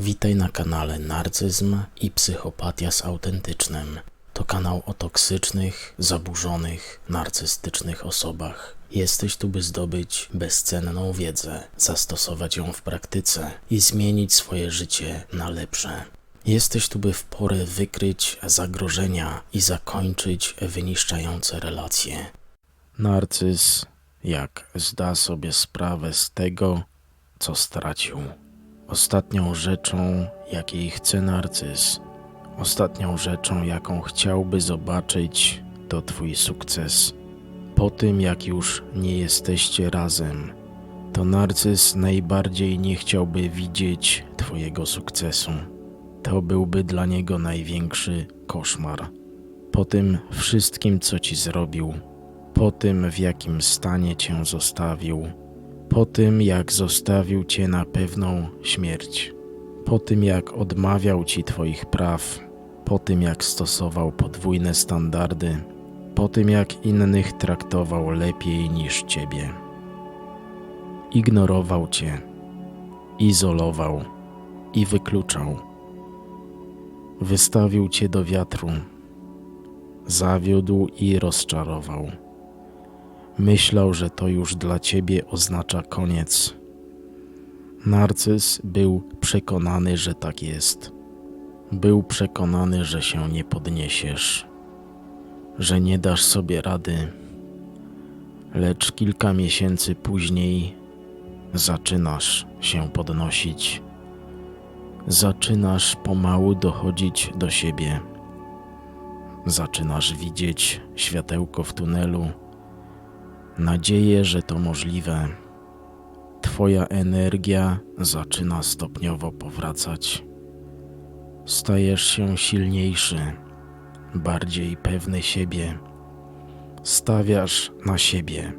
Witaj na kanale Narcyzm i Psychopatia z Autentycznym. To kanał o toksycznych, zaburzonych, narcystycznych osobach. Jesteś tu, by zdobyć bezcenną wiedzę, zastosować ją w praktyce i zmienić swoje życie na lepsze. Jesteś tu, by w porę wykryć zagrożenia i zakończyć wyniszczające relacje. Narcyz, jak zda sobie sprawę z tego, co stracił. Ostatnią rzeczą, jakiej chce narcyz, ostatnią rzeczą, jaką chciałby zobaczyć, to Twój sukces. Po tym, jak już nie jesteście razem, to narcyz najbardziej nie chciałby widzieć Twojego sukcesu. To byłby dla niego największy koszmar. Po tym wszystkim, co ci zrobił, po tym, w jakim stanie cię zostawił, po tym, jak zostawił cię na pewną śmierć, po tym, jak odmawiał ci twoich praw, po tym, jak stosował podwójne standardy, po tym, jak innych traktował lepiej niż ciebie. Ignorował cię, izolował i wykluczał. Wystawił cię do wiatru, zawiódł i rozczarował. Myślał, że to już dla ciebie oznacza koniec. Narcyz był przekonany, że tak jest. Był przekonany, że się nie podniesiesz, że nie dasz sobie rady. Lecz kilka miesięcy później zaczynasz się podnosić. Zaczynasz pomału dochodzić do siebie. Zaczynasz widzieć światełko w tunelu nadzieję, że to możliwe. Twoja energia zaczyna stopniowo powracać. Stajesz się silniejszy, bardziej pewny siebie. Stawiasz na siebie.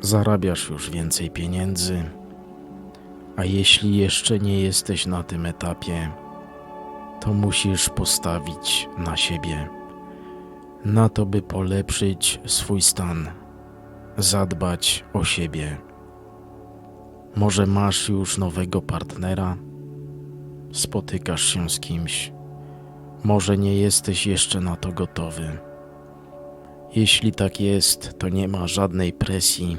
Zarabiasz już więcej pieniędzy. A jeśli jeszcze nie jesteś na tym etapie, to musisz postawić na siebie, na to, by polepszyć swój stan zadbać o siebie. Może masz już nowego partnera, spotykasz się z kimś, może nie jesteś jeszcze na to gotowy. Jeśli tak jest, to nie ma żadnej presji,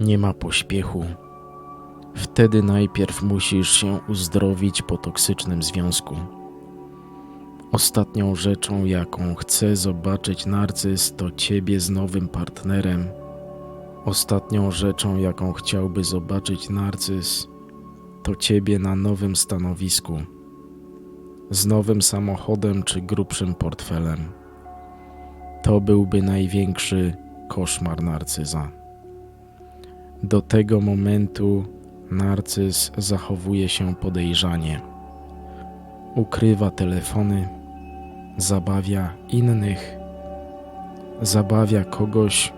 nie ma pośpiechu. Wtedy najpierw musisz się uzdrowić po toksycznym związku. Ostatnią rzeczą, jaką chce zobaczyć narcyz, to ciebie z nowym partnerem. Ostatnią rzeczą, jaką chciałby zobaczyć narcyz, to ciebie na nowym stanowisku, z nowym samochodem czy grubszym portfelem. To byłby największy koszmar narcyza. Do tego momentu narcyz zachowuje się podejrzanie. Ukrywa telefony, zabawia innych, zabawia kogoś,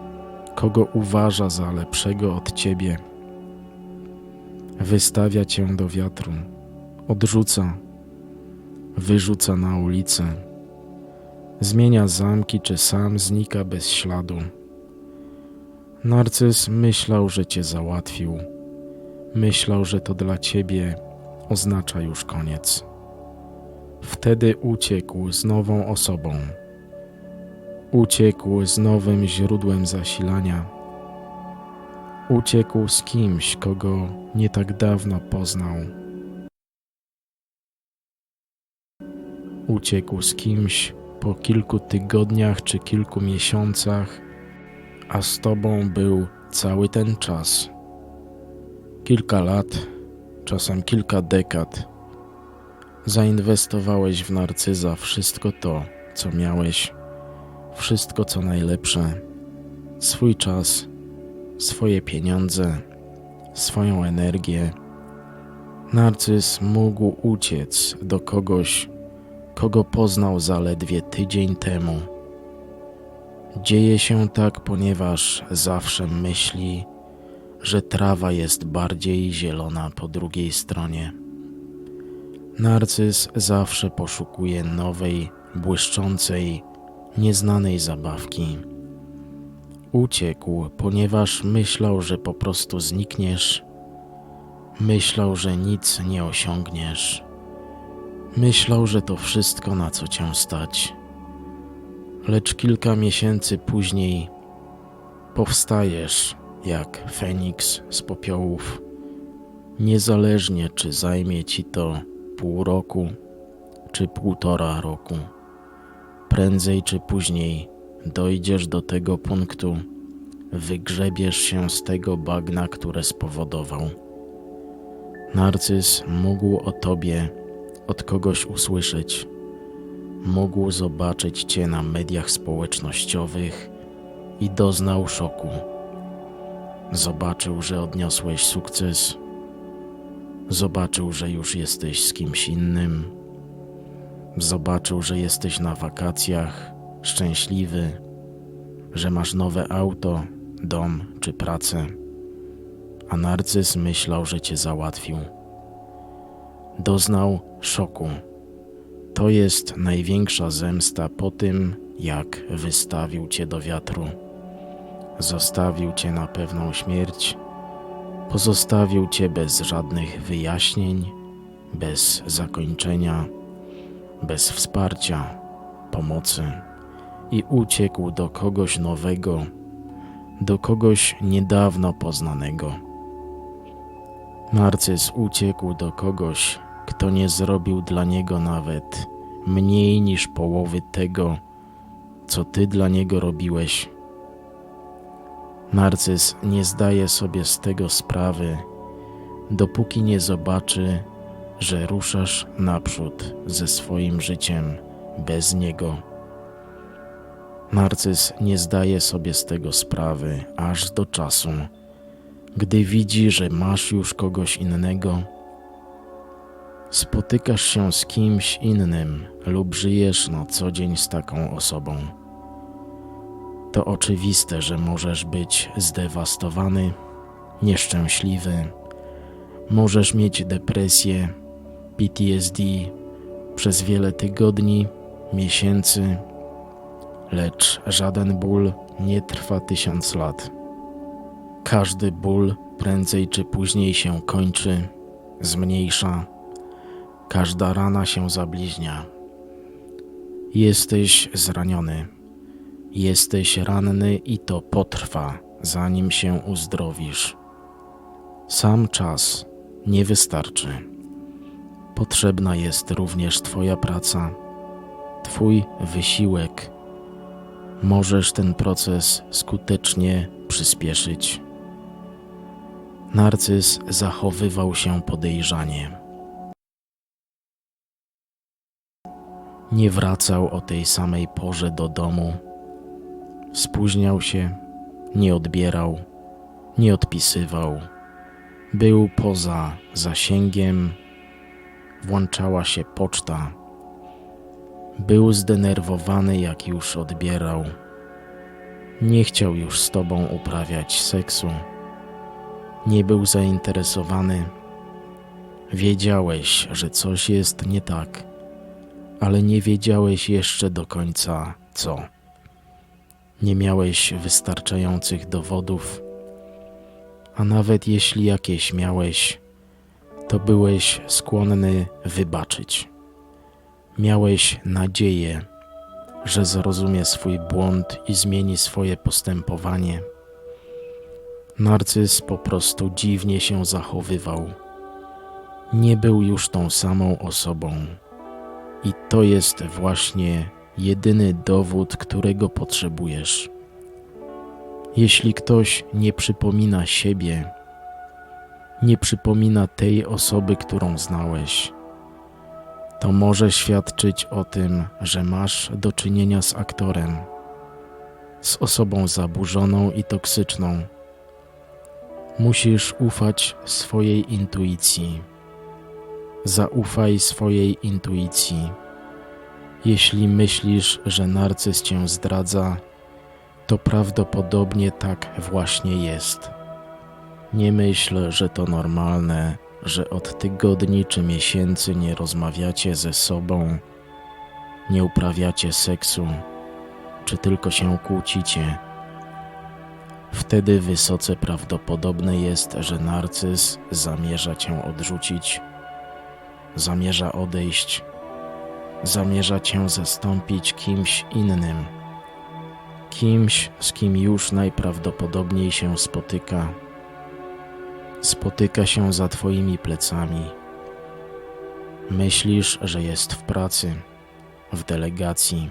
kogo uważa za lepszego od ciebie. Wystawia cię do wiatru, odrzuca, wyrzuca na ulicę, zmienia zamki, czy sam znika bez śladu. Narcyz myślał, że cię załatwił, myślał, że to dla ciebie oznacza już koniec. Wtedy uciekł z nową osobą. Uciekł z nowym źródłem zasilania. Uciekł z kimś, kogo nie tak dawno poznał. Uciekł z kimś po kilku tygodniach czy kilku miesiącach, a z tobą był cały ten czas. Kilka lat, czasem kilka dekad Zainwestowałeś w narcyza wszystko to, co miałeś, wszystko co najlepsze, swój czas, swoje pieniądze, swoją energię. Narcyz mógł uciec do kogoś, kogo poznał zaledwie tydzień temu. Dzieje się tak, ponieważ zawsze myśli, że trawa jest bardziej zielona po drugiej stronie. Narcyz zawsze poszukuje nowej, błyszczącej, nieznanej zabawki. Uciekł, ponieważ myślał, że po prostu znikniesz. Myślał, że nic nie osiągniesz. Myślał, że to wszystko, na co cię stać. Lecz kilka miesięcy później powstajesz jak Feniks z popiołów. Niezależnie, czy zajmie ci to pół roku, czy półtora roku. Prędzej czy później dojdziesz do tego punktu, wygrzebiesz się z tego bagna, które spowodował. Narcyz mógł o tobie od kogoś usłyszeć, mógł zobaczyć cię na mediach społecznościowych i doznał szoku. Zobaczył, że odniosłeś sukces, zobaczył, że już jesteś z kimś innym, zobaczył, że jesteś na wakacjach, szczęśliwy, że masz nowe auto, dom czy pracę, a narcyz myślał, że cię załatwił. Doznał szoku. To jest największa zemsta po tym, jak wystawił cię do wiatru. Zostawił cię na pewną śmierć, pozostawił cię bez żadnych wyjaśnień, bez zakończenia, bez wsparcia, pomocy i uciekł do kogoś nowego, do kogoś niedawno poznanego. Narcyz uciekł do kogoś, kto nie zrobił dla niego nawet mniej niż połowy tego, co ty dla niego robiłeś. Narcyz nie zdaje sobie z tego sprawy, dopóki nie zobaczy, że ruszasz naprzód ze swoim życiem bez niego. Narcyz nie zdaje sobie z tego sprawy aż do czasu, gdy widzi, że masz już kogoś innego. Spotykasz się z kimś innym lub żyjesz na co dzień z taką osobą. To oczywiste, że możesz być zdewastowany, nieszczęśliwy, możesz mieć depresję, PTSD przez wiele tygodni, miesięcy, lecz żaden ból nie trwa tysiąc lat. Każdy ból prędzej czy później się kończy, zmniejsza, każda rana się zabliźnia. Jesteś zraniony, jesteś ranny i to potrwa, zanim się uzdrowisz. Sam czas nie wystarczy. Potrzebna jest również Twoja praca, Twój wysiłek. Możesz ten proces skutecznie przyspieszyć. Narcyz zachowywał się podejrzanie. Nie wracał o tej samej porze do domu. Spóźniał się, nie odbierał, nie odpisywał. Był poza zasięgiem, włączała się poczta. Był zdenerwowany, jak już odbierał. Nie chciał już z tobą uprawiać seksu. Nie był zainteresowany. Wiedziałeś, że coś jest nie tak, ale nie wiedziałeś jeszcze do końca co. Nie miałeś wystarczających dowodów, a nawet jeśli jakieś miałeś, to byłeś skłonny wybaczyć. Miałeś nadzieję, że zrozumie swój błąd i zmieni swoje postępowanie. Narcyz po prostu dziwnie się zachowywał. Nie był już tą samą osobą. I to jest właśnie jedyny dowód, którego potrzebujesz. Jeśli ktoś nie przypomina siebie, nie przypomina tej osoby, którą znałeś, to może świadczyć o tym, że masz do czynienia z aktorem, z osobą zaburzoną i toksyczną. Musisz ufać swojej intuicji. Zaufaj swojej intuicji. Jeśli myślisz, że narcyz cię zdradza, to prawdopodobnie tak właśnie jest. Nie myśl, że to normalne, że od tygodni czy miesięcy nie rozmawiacie ze sobą, nie uprawiacie seksu, czy tylko się kłócicie. Wtedy wysoce prawdopodobne jest, że narcyz zamierza cię odrzucić, zamierza odejść, zamierza cię zastąpić kimś innym, kimś, z kim już najprawdopodobniej się spotyka. Spotyka się za twoimi plecami. Myślisz, że jest w pracy, w delegacji,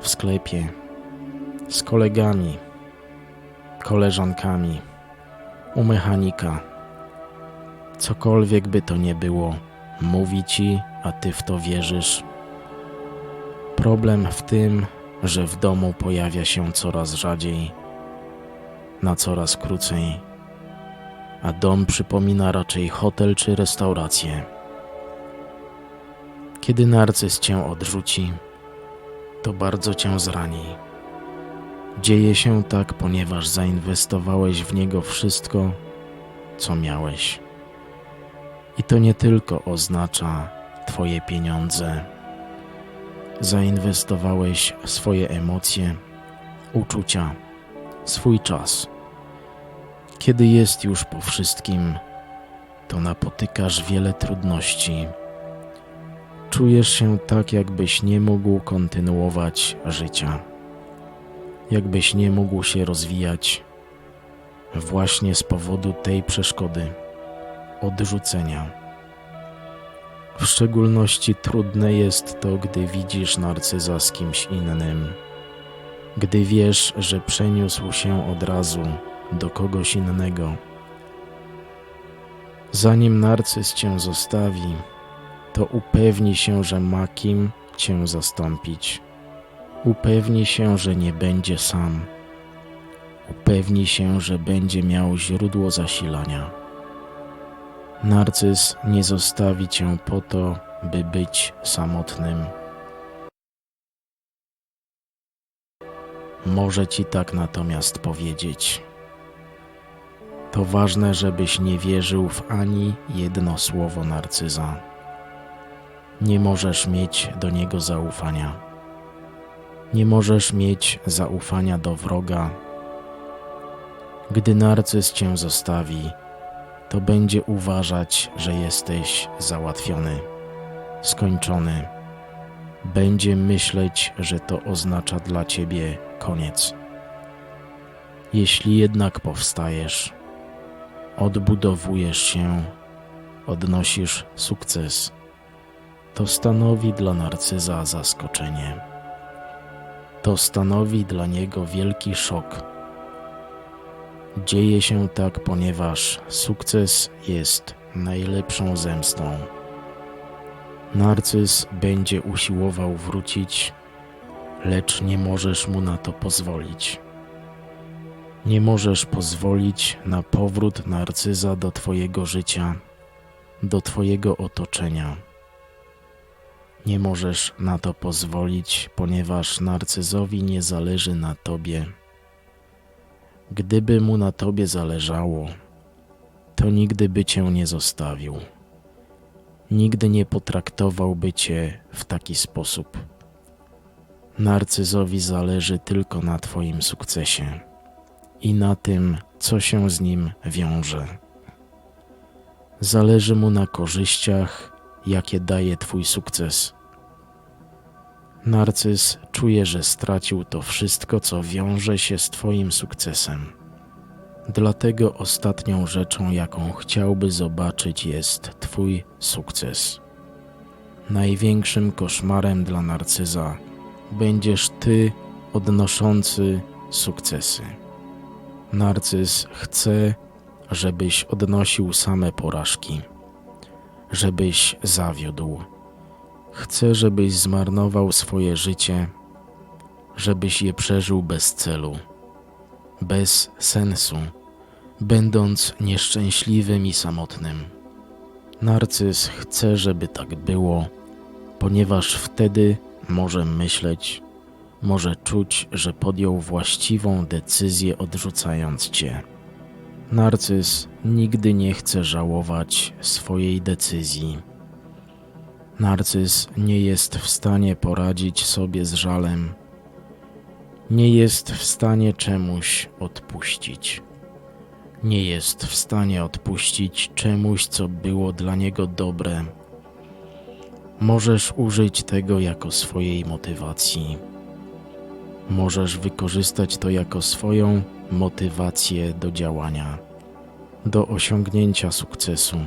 w sklepie, z kolegami koleżankami, u mechanika. Cokolwiek by to nie było, mówi ci, a ty w to wierzysz. Problem w tym, że w domu pojawia się coraz rzadziej, na coraz krócej, a dom przypomina raczej hotel czy restaurację. Kiedy narcyz cię odrzuci, to bardzo cię zrani. Dzieje się tak, ponieważ zainwestowałeś w niego wszystko, co miałeś. I to nie tylko oznacza Twoje pieniądze. Zainwestowałeś swoje emocje, uczucia, swój czas. Kiedy jest już po wszystkim, to napotykasz wiele trudności. Czujesz się tak, jakbyś nie mógł kontynuować życia jakbyś nie mógł się rozwijać właśnie z powodu tej przeszkody, odrzucenia. W szczególności trudne jest to, gdy widzisz narcyza z kimś innym, gdy wiesz, że przeniósł się od razu do kogoś innego. Zanim narcyz cię zostawi, to upewni się, że ma kim cię zastąpić. Upewni się, że nie będzie sam. Upewni się, że będzie miał źródło zasilania. Narcyz nie zostawi cię po to, by być samotnym. Może ci tak natomiast powiedzieć. To ważne, żebyś nie wierzył w ani jedno słowo narcyza. Nie możesz mieć do niego zaufania. Nie możesz mieć zaufania do wroga. Gdy narcyz cię zostawi, to będzie uważać, że jesteś załatwiony, skończony. Będzie myśleć, że to oznacza dla ciebie koniec. Jeśli jednak powstajesz, odbudowujesz się, odnosisz sukces, to stanowi dla narcyza zaskoczenie to stanowi dla niego wielki szok. Dzieje się tak, ponieważ sukces jest najlepszą zemstą. Narcyz będzie usiłował wrócić, lecz nie możesz mu na to pozwolić. Nie możesz pozwolić na powrót narcyza do Twojego życia, do Twojego otoczenia. Nie możesz na to pozwolić, ponieważ narcyzowi nie zależy na tobie. Gdyby mu na tobie zależało, to nigdy by cię nie zostawił. Nigdy nie potraktowałby cię w taki sposób. Narcyzowi zależy tylko na Twoim sukcesie i na tym, co się z nim wiąże. Zależy mu na korzyściach, jakie daje Twój sukces. Narcyz czuje, że stracił to wszystko, co wiąże się z Twoim sukcesem. Dlatego ostatnią rzeczą, jaką chciałby zobaczyć, jest Twój sukces. Największym koszmarem dla narcyza będziesz Ty odnoszący sukcesy. Narcyz chce, żebyś odnosił same porażki, żebyś zawiódł Chcę, żebyś zmarnował swoje życie, żebyś je przeżył bez celu, bez sensu, będąc nieszczęśliwym i samotnym. Narcyz chce, żeby tak było, ponieważ wtedy może myśleć, może czuć, że podjął właściwą decyzję odrzucając cię. Narcyz nigdy nie chce żałować swojej decyzji Narcyz nie jest w stanie poradzić sobie z żalem, Nie jest w stanie czemuś odpuścić. Nie jest w stanie odpuścić czemuś, co było dla niego dobre. Możesz użyć tego jako swojej motywacji. Możesz wykorzystać to jako swoją motywację do działania, do osiągnięcia sukcesu,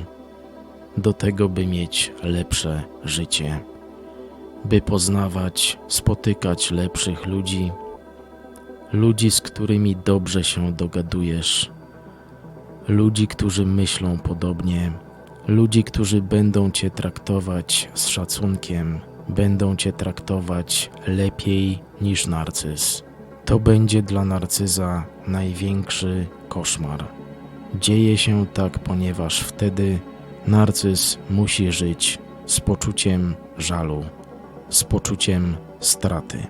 do tego, by mieć lepsze życie, by poznawać, spotykać lepszych ludzi, ludzi, z którymi dobrze się dogadujesz, ludzi, którzy myślą podobnie, ludzi, którzy będą cię traktować z szacunkiem, będą cię traktować lepiej niż narcyz. To będzie dla narcyza największy koszmar. Dzieje się tak, ponieważ wtedy narcyz musi żyć z poczuciem żalu, z poczuciem straty.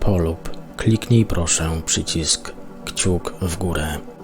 Polub, kliknij proszę przycisk kciuk w górę.